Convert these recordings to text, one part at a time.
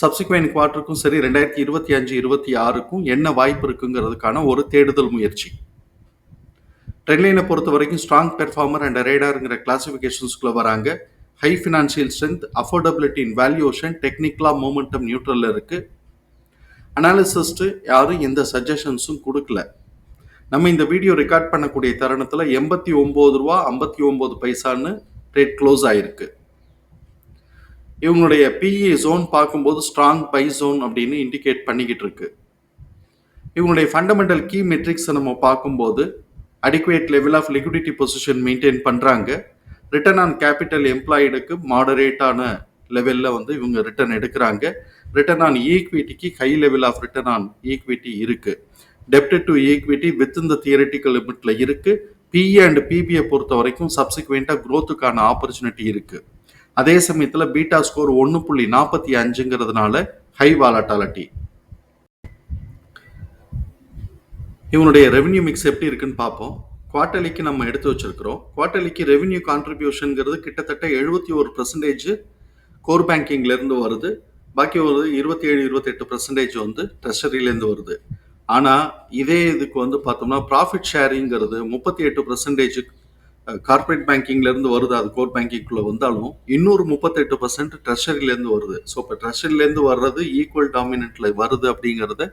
Subsequent குவார்ட்டருக்கும் சரி ரெண்டாயிரத்தி இருபத்தி அஞ்சு இருபத்தி ஆறுக்கும் என்ன வாய்ப்பு இருக்குங்கிறதுக்கான ஒரு தேடுதல் முயற்சி. ட்ரெயின்லைனை பொறுத்த வரைக்கும் ஸ்ட்ராங் பெர்ஃபார்மர் அண்ட் ரேடாருங்கிற கிளாசிஃபிகேஷன்ஸ்குள்ளே வராங்க. High financial strength affordability in valuation டெக்னிக்கலாக மூமெண்டம் நியூட்ரலில் இருக்குது அனாலிசிஸ்ட்டு யாரும் எந்த சஜஷன்ஸும் கொடுக்கல. நம்ம இந்த வீடியோ ரெக்கார்ட் பண்ணக்கூடிய தருணத்தில் எண்பத்தி ஒம்பது ரூபா ஐம்பத்தி ஒம்பது பைசான்னு ரேட் க்ளோஸ் ஆயிருக்கு. இவங்களுடைய பிஇ ஜோன் பார்க்கும்போது ஸ்ட்ராங் பை ஜோன் அப்படின்னு இண்டிகேட் பண்ணிக்கிட்டு இருக்கு. இவங்களுடைய ஃபண்டமெண்டல் கீ மெட்ரிக்ஸை நம்ம பார்க்கும்போது adequate level of liquidity position maintain பண்ணுறாங்க ரிட்டர்ன் ஆன் கேபிட்டல் எம்ப்ளாய்டுக்கு மாடரேட்டான லெவலில் வந்து இவங்க ரிட்டர்ன் எடுக்கிறாங்க. Return on ஈக்விட்டிக்கு high level of return on equity இருக்குது டெப்ட் டு ஈக்விட்டி வித் இந்த தியரட்டிக்கல் லிமிட்டில் இருக்குது பிஇ அண்ட் பிபிஐ பொறுத்த வரைக்கும் சப்சிக்வெண்ட்டாக க்ரோத்துக்கான ஆப்பர்ச்சுனிட்டி இருக்குது அதே சமயத்தில் பீட்டா ஸ்கோர் ஒன்று புள்ளி நாற்பத்தி அஞ்சுங்கிறதுனால ஹை வாலட்டாலிட்டி. இவனுடைய ரெவென்யூ மிக்ஸ் எப்படி இருக்குன்னு பார்ப்போம். குவார்டர்லிக்கு நம்ம எடுத்து வச்சிருக்கிறோம். குவார்டர்லிக்கு ரெவென்யூ கான்ட்ரிபியூஷனுங்கிறது கிட்டத்தட்ட எழுபத்தி ஒரு பர்சன்டேஜ் கோர் பேங்கிங்லேருந்து வருது. பாக்கி ஒரு இருபத்தி ஏழு இருபத்தெட்டு பர்சன்டேஜ் வந்து ட்ரெஷரியிலேருந்து வருது. ஆனால் இதே இதுக்கு வந்து பார்த்தோம்னா ப்ராஃபிட் ஷேரிங்கிறது முப்பத்தி எட்டு பர்சன்டேஜுக்கு கார்பரேட் பேங்கிங்லேருந்து வருது அது கோர் பேங்கிங்குள்ளே வந்தாலும் இன்னொரு முப்பத்தெட்டு பர்சன்ட் ட்ரெஷரிலேருந்து வருது. ஸோ இப்போ ட்ரெஷரிலேருந்து வர்றது ஈக்குவல் டாமினண்ட்டில் வருது அப்படிங்கிறத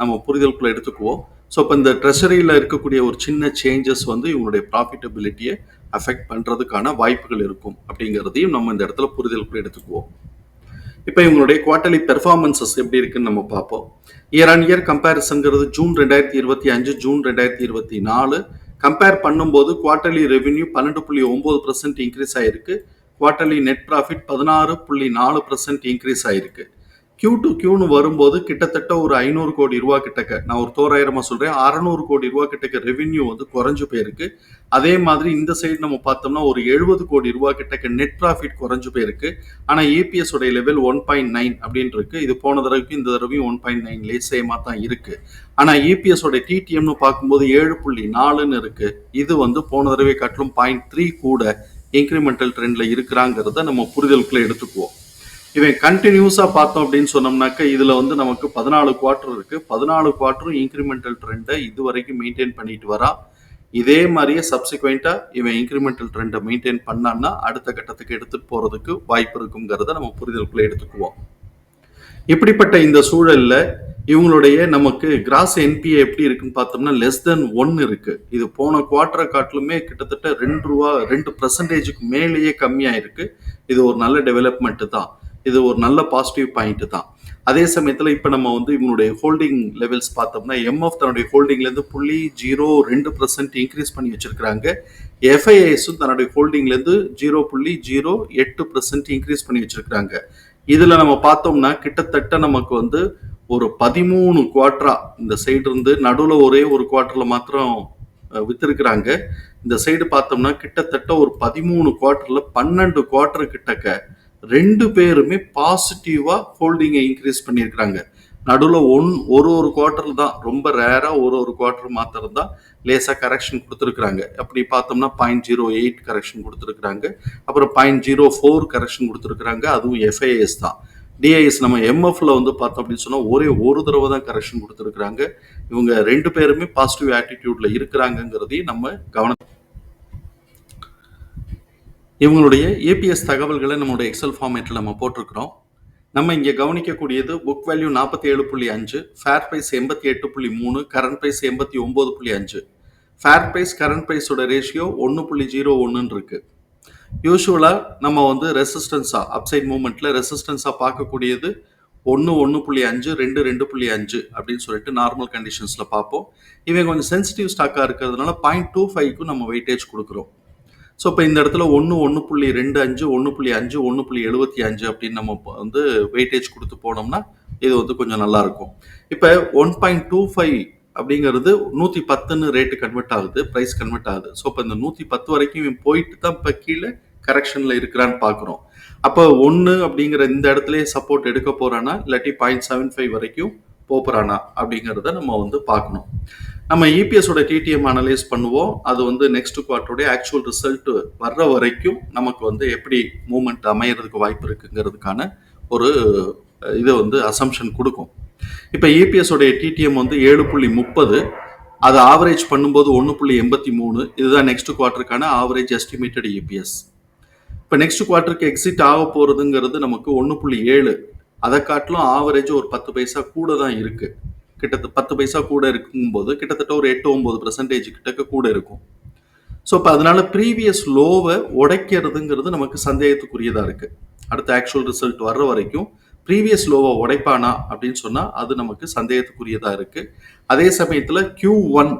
நம்ம புரிதலுக்குள்ளே எடுத்துக்குவோம். ஸோ இப்போ இந்த ட்ரெஷரியில் இருக்கக்கூடிய ஒரு சின்ன சேஞ்சஸ் வந்து இவங்களுடைய ப்ராஃபிட்டபிலிட்டியை அஃபெக்ட் பண்ணுறதுக்கான வாய்ப்புகள் இருக்கும் அப்படிங்கிறதையும் நம்ம இந்த இடத்துல புரிதலுக்குள்ளே எடுத்துக்குவோம். இப்போ இவங்களுடைய குவார்டர்லி பெர்ஃபார்மன்சஸ் எப்படி இருக்குன்னு நம்ம பார்ப்போம். இயர் ஆன் இயர் கம்பேரிசன்கிறது ஜூன் ரெண்டாயிரத்தி இருபத்தி அஞ்சு ஜூன் ரெண்டாயிரத்தி இருபத்தி நாலு கம்பேர் பண்ணும்போது குவார்டர்லி ரெவென்யூ பன்னெண்டு புள்ளி ஒம்பது பர்சன்ட் இன்க்ரீஸ் ஆயிருக்கு. குவார்ட்டர்லி நெட் ப்ராஃபிட் பதினாறு புள்ளி நாலு பர்சன்ட் இன்க்ரீஸ் ஆயிருக்கு. கியூ டு கியூன்னு வரும்போது கிட்டத்தட்ட ஒரு ஐநூறு கோடி ரூபா கிட்டக்க நான் ஒரு தோராயிரமா சொல்றேன் அறநூறு கோடி ரூபா கிட்டக்க ரெவென்யூ வந்து குறைஞ்சு போயிருக்கு. அதே மாதிரி இந்த சைடு நம்ம பார்த்தோம்னா ஒரு எழுபது கோடி ரூபா கிட்டக்க நெட் ப்ராஃபிட் குறைஞ்சு போயிருக்கு. ஆனால் ஏபிஎஸ் உடைய லெவல் ஒன் பாயிண்ட் நைன் அப்படின்னு இருக்கு இது போன தடவைக்கும் இந்த தடவையும் ஒன் பாயிண்ட் நைன் சேமா தான் இருக்கு. ஆனால் ஏபிஎஸ் உடைய டிடிஎம்னு பார்க்கும்போது ஏழு புள்ளி நாலுன்னு இருக்கு. இது வந்து போன தடவை காட்டிலும் பாயிண்ட் த்ரீ கூட இன்க்ரிமெண்டல் ட்ரெண்ட்ல இருக்கிறாங்கிறத நம்ம புரிதலுக்குள்ள எடுத்துக்குவோம். இவன் கண்டினியூஸா பார்த்தோம் அப்படின்னு சொன்னோம்னாக்க இதுல வந்து நமக்கு பதினாலு குவார்டர் இருக்கு. பதினாலு குவார்டரும் இன்க்ரிமெண்டல் ட்ரெண்டை இது வரைக்கும் மெயின்டைன் பண்ணிட்டு வரா. இதே மாதிரியே சப்சிக்வெண்டா இவன் இன்க்ரிமெண்டல் ட்ரெண்டை மெயின்டைன் பண்ணான்னா அடுத்த கட்டத்துக்கு எடுத்துகிட்டு போறதுக்கு வாய்ப்பு இருக்குங்கிறத நம்ம புரிதலுக்குள்ள எடுத்துக்குவோம். இப்படிப்பட்ட இந்த சூழல்ல இவங்களுடைய நமக்கு கிராஸ் என்பிஏ எப்படி இருக்குன்னு பார்த்தோம்னா லெஸ் தென் ஒன் இருக்கு. இது போன குவார்டரை காட்டிலுமே கிட்டத்தட்ட ரெண்டு ரூபா ரெண்டு பர்சன்டேஜுக்கு மேலேயே கம்மியாக இருக்கு இது ஒரு நல்ல டெவலப்மெண்ட் தான். இது ஒரு நல்ல பாசிட்டிவ் பாயிண்ட் தான். அதே சமயத்தில் இப்போ நம்ம வந்து இவங்களுடைய ஹோல்டிங் லெவல்ஸ் பார்த்தோம்னா எம்எஃப் தன்னுடைய ஹோல்டிங்லேருந்து புள்ளி ஜீரோ ரெண்டு பர்சன்ட் இன்க்ரீஸ் பண்ணி வச்சிருக்கிறாங்க. எஃப்ஐஎஸும் தன்னுடைய ஹோல்டிங்லேருந்து ஜீரோ புள்ளி ஜீரோ எட்டு பர்சன்ட் இன்க்ரீஸ் பண்ணி வச்சிருக்கிறாங்க. இதில் நம்ம பார்த்தோம்னா கிட்டத்தட்ட நமக்கு வந்து ஒரு பதிமூணு குவார்டரா இந்த சைடு இருந்து நடுவில் ஒரே ஒரு குவார்டரில் மாத்திரம் வித்திருக்கிறாங்க. இந்த சைடு பார்த்தோம்னா கிட்டத்தட்ட ஒரு பதிமூணு குவார்டரில் பன்னெண்டு குவார்டர் கிட்டக்க ரெண்டு பேருமே பாசிட்டிவா ஹோல்டிங்கை இன்க்ரீஸ் பண்ணியிருக்கிறாங்க. நடுவில் ஒன் ஒரு ஒரு குவார்டர் தான் ரொம்ப ரேராக ஒரு ஒரு குவார்டர் மாத்திரம் தான் லேசாக கரெக்ஷன் கொடுத்துருக்குறாங்க. அப்படி பார்த்தோம்னா பாயிண்ட் ஜீரோ எயிட் கரெக்ஷன் கொடுத்துருக்குறாங்க. அப்புறம் பாயிண்ட் ஜீரோ ஃபோர் கரெக்ஷன் கொடுத்துருக்குறாங்க. அதுவும் எஃப்ஐஎஸ் தான். டிஐஎஸ் நம்ம எம்எஃப்ல வந்து பார்த்தோம் அப்படின்னு சொன்னால் ஒரே ஒரு தடவை தான் கரெக்ஷன் கொடுத்துருக்குறாங்க. இவங்க ரெண்டு பேருமே பாசிட்டிவ் ஆட்டிடியூட்ல இருக்கிறாங்கங்கிறதையும் நம்ம கவனம் இவங்களுடைய ஏபிஎஸ் தகவல்களை நம்மளுடைய எக்ஸல் ஃபார்மேட்டில் நம்ம போட்டிருக்கிறோம். நம்ம இங்கே கவனிக்கக்கூடியது புக் வேல்யூ நாற்பத்தி ஏழு புள்ளி அஞ்சு ஃபேர் ப்ரைஸ் எண்பத்தி எட்டு புள்ளி மூணு கரண்ட் ப்ரைஸ் எண்பத்தி ஒம்பது புள்ளி அஞ்சு. ஃபேர் ப்ரைஸ் கரண்ட் ப்ரைஸோட ரேஷியோ ஒன்று புள்ளி ஜீரோ ஒன்றுன்னு இருக்குது யூஸ்வலாக நம்ம வந்து ரெசிஸ்டன்ஸாக அப்சைட் மூமெண்ட்டில் ரெசிஸ்டன்ஸாக பார்க்கக்கூடியது ஒன்று ஒன்று புள்ளி அஞ்சு ரெண்டு ரெண்டு புள்ளி அஞ்சு அப்படின்னு சொல்லிட்டு நார்மல் கண்டிஷன்ஸில் பார்ப்போம். இவன் கொஞ்சம் சென்சிட்டிவ் ஸ்டாக்காக இருக்கிறதுனால பாயிண்ட் டூ ஃபைவ்க்கும் நம்ம வெயிட்டேஜ் கொடுக்குறோம். ஸோ இப்போ இந்த இடத்துல ஒன்று ஒன்று புள்ளி ரெண்டு அஞ்சு ஒன்று புள்ளி அஞ்சு ஒன்று புள்ளி எழுபத்தி அஞ்சு அப்படின்னு நம்ம வந்து வெயிட்டேஜ் கொடுத்து போனோம்னா இது வந்து கொஞ்சம் நல்லா இருக்கும். இப்போ ஒன் பாயிண்ட் டூ ஃபைவ் அப்படிங்கிறது நூற்றி பத்துன்னு ரேட்டு கன்வெர்ட் ஆகுது ப்ரைஸ் கன்வெர்ட் ஆகுது. ஸோ இப்போ இந்த நூற்றி பத்து வரைக்கும் இவன் போயிட்டு தான் இப்போ கீழே கரெக்ஷனில் இருக்கிறான்னு பார்க்குறோம் அப்போ ஒன்று அப்படிங்கிற இந்த இடத்துலயே சப்போர்ட் எடுக்க போகிறானா இல்லாட்டி பாயிண்ட் செவன் ஃபைவ் வரைக்கும் போகிறானா அப்படிங்கிறத நம்ம வந்து பார்க்கணும் நம்ம இபிஎஸோட டிடிஎம் அனலைஸ் பண்ணுவோம். அது வந்து நெக்ஸ்ட் குவார்ட்டருடைய ஆக்சுவல் ரிசல்ட் வர்ற வரைக்கும் நமக்கு வந்து எப்படி மூமெண்ட் அமையறதுக்கு வாய்ப்பு இருக்குங்கிறதுக்கான ஒரு இதை வந்து அசம்ஷன் கொடுக்கும். இப்போ இபிஎஸோடைய டிடிஎம் வந்து ஏழு புள்ளி முப்பது அதை ஆவரேஜ் பண்ணும்போது ஒன்று புள்ளி எண்பத்தி மூணு இதுதான் நெக்ஸ்ட் குவார்ட்டருக்கான ஆவரேஜ் எஸ்டிமேட்டட் இபிஎஸ் இப்போ நெக்ஸ்ட் குவார்ட்டருக்கு எக்ஸிட் ஆக போகிறதுங்கிறது நமக்கு ஒன்று புள்ளி ஏழு. அதை காட்டிலும் ஆவரேஜ் ஒரு பத்து பைசா கூட தான் இருக்குது கிட்டத்தட்ட பத்து பைசா கூட இருக்கும்போது கிட்டத்தட்ட ஒரு எட்டு ஒம்பது பர்சன்டேஜ் கிட்டக்க கூட இருக்கும். ஸோ இப்போ அதனால ப்ரீவியஸ் லோவை உடைக்கிறதுங்கிறது நமக்கு சந்தேகத்துக்குரியதாக இருக்குது அடுத்த ஆக்சுவல் ரிசல்ட் வர்ற வரைக்கும் ப்ரீவியஸ் லோவை உடைப்பானா அப்படின்னு சொன்னால் அது நமக்கு சந்தேகத்துக்குரியதாக இருக்குது அதே சமயத்தில் கியூ ஒன்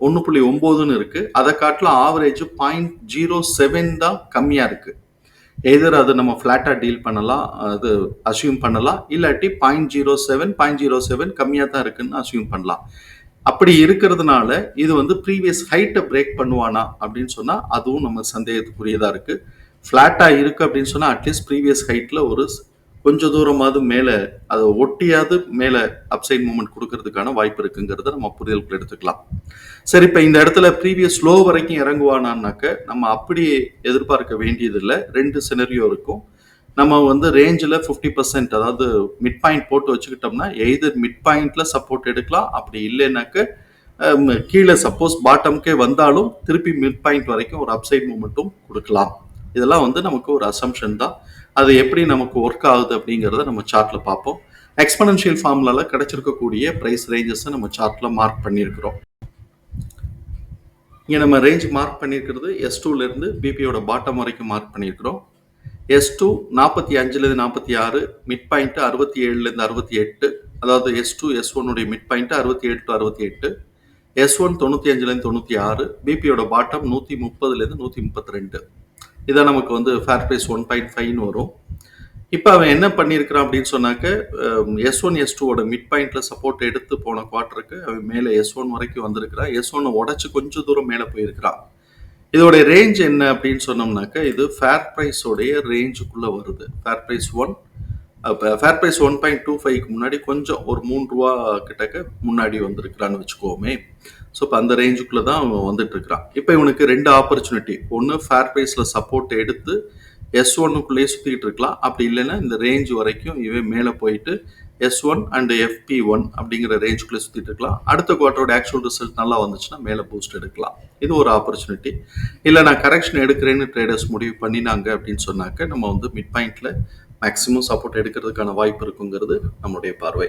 ஒன்று புள்ளி ஒம்போதுன்னு இருக்குது அதை காட்டிலும் ஆவரேஜ் பாயிண்ட் ஜீரோ செவன் தான் கம்மியாக இருக்குது எதர் அது நம்ம ஃப்ளாட்டாக டீல் பண்ணலாம் அது அசியூம் பண்ணலாம். இல்லாட்டி point zero seven point zero seven கம்மியாக தான் இருக்குன்னு அசியூம் பண்ணலாம். அப்படி இருக்கிறதுனால இது வந்து ப்ரீவியஸ் ஹைட்டை பிரேக் பண்ணுவானா அப்படின்னு சொன்னால் அதுவும் நம்ம சந்தேகத்துக்குரியதாக இருக்குது ஃப்ளாட்டாக இருக்குது அப்படின்னு சொன்னால் அட்லீஸ்ட் ப்ரீவியஸ் ஹைட்டில் ஒரு கொஞ்ச தூரமாவது மேலே அதை ஒட்டியாவது மேலே அப்சைட் மூமெண்ட் கொடுக்கறதுக்கான வாய்ப்பு இருக்குங்கிறத நம்ம புரிதலுக்குள்ள எடுத்துக்கலாம். சரி இப்போ இந்த இடத்துல ப்ரீவியஸ் ஸ்லோ வரைக்கும் இறங்குவானான்னாக்க நம்ம அப்படி எதிர்பார்க்க வேண்டியதில்லை. ரெண்டு சினரியோ இருக்கும். நம்ம வந்து ரேஞ்சில் ஃபிஃப்டி பர்சன்ட் அதாவது மிட் பாயிண்ட் போட்டு வச்சுக்கிட்டோம்னா எய்தர் மிட் பாயிண்டில் சப்போர்ட் எடுக்கலாம். அப்படி இல்லைனாக்க கீழே சப்போஸ் பாட்டம்க்கே வந்தாலும் திருப்பி மிட் பாயிண்ட் வரைக்கும் ஒரு அப்சைட் மூமெண்ட்டும் கொடுக்கலாம். இதெல்லாம் வந்து நமக்கு ஒரு அசம்ஷன் தான். அது எப்படி நமக்கு ஒர்க் ஆகுது அப்படிங்கிறத நம்ம சார்ட்டில் பார்ப்போம். எக்ஸ்பனன்ஷியல் ஃபார்முலால கிடைச்சிருக்கக்கூடிய ப்ரைஸ் ரேஞ்சஸை நம்ம சார்ட்டில் மார்க் பண்ணியிருக்கிறோம். இங்கே நம்ம ரேஞ்ச் மார்க் பண்ணியிருக்கிறது எஸ் டூலேருந்து பிபியோட பாட்டம் வரைக்கும் மார்க் பண்ணியிருக்கிறோம். எஸ் டூ நாற்பத்தி அஞ்சுலேருந்து நாற்பத்தி ஆறு மிட் பாயிண்ட்டு அறுபத்தி ஏழுலேருந்து அறுபத்தி எட்டு அதாவது எஸ் டூ எஸ் ஒன்னுடைய மிட் பாயிண்ட்டு அறுபத்தி ஏழு டு அறுபத்தி எட்டு எஸ் ஒன் தொண்ணூற்றி அஞ்சுலேருந்து தொண்ணூற்றி ஆறு பிபியோட பாட்டம் நூற்றி முப்பதுலேருந்து நூற்றி முப்பத்தி ரெண்டு. இதான் நமக்கு வந்து ஃபேர் ப்ரைஸ் ஒன் பாயிண்ட் ஃபைவ்னு வரும். இப்போ அவன் என்ன பண்ணியிருக்கிறான் அப்படின்னு சொன்னாக்க எஸ் ஒன் எஸ் டூவோட மிட் பாயிண்ட்ல சப்போர்ட் எடுத்து போன குவார்ட்டருக்கு அவன் மேலே எஸ் ஒன் வரைக்கும் வந்திருக்கிறான். எஸ் ஒன்னை உடச்சி கொஞ்சம் தூரம் மேலே போயிருக்கிறான். இதோடைய ரேஞ்ச் என்ன அப்படின்னு சொன்னோம்னாக்க இது ஃபேர் ப்ரைஸோடைய ரேஞ்சுக்குள்ளே வருது. ஃபேர் ப்ரைஸ் ஒன் இப்போ fair price one point two ஃபைவ்க்கு முன்னாடி கொஞ்சம் ஒரு மூணு ரூபா கிட்டக்க முன்னாடி வந்திருக்கிறான்னு வச்சுக்கோமே. ஸோ இப்போ அந்த ரேஞ்சுக்குள்ளே தான் அவன் வந்துட்டு இருக்கிறான் இப்போ இவனுக்கு ரெண்டு ஆப்பர்ச்சுனிட்டி ஒன்று ஃபேர் ப்ரைஸில் சப்போர்ட் எடுத்து எஸ் ஒன்னுக்குள்ளேயே சுற்றிக்கிட்டு இருக்கலாம். அப்படி இல்லைன்னா இந்த ரேஞ்ச் வரைக்கும் இவன் மேலே போயிட்டு S one and FP one அப்படிங்கிற ரேஞ்சுக்குள்ளே சுற்றிட்டு இருக்கலாம். அடுத்த குவார்ட்டரோட ஆக்சுவல் ரிசல்ட் நல்லா வந்துச்சுன்னா மேலே பூஸ்ட் எடுக்கலாம். இது ஒரு ஆப்பர்ச்சுனிட்டி இல்லை நான் கரெக்ஷன் எடுக்கிறேன்னு ட்ரேடர்ஸ் முடிவு பண்ணினாங்க அப்படின்னு சொன்னாக்க நம்ம வந்து மிட் பாயிண்ட்ல மேக்ஸிமம் சப்போர்ட் எடுக்கிறதுக்கான வாய்ப்பு இருக்குங்கிறது நம்மளுடைய பார்வை.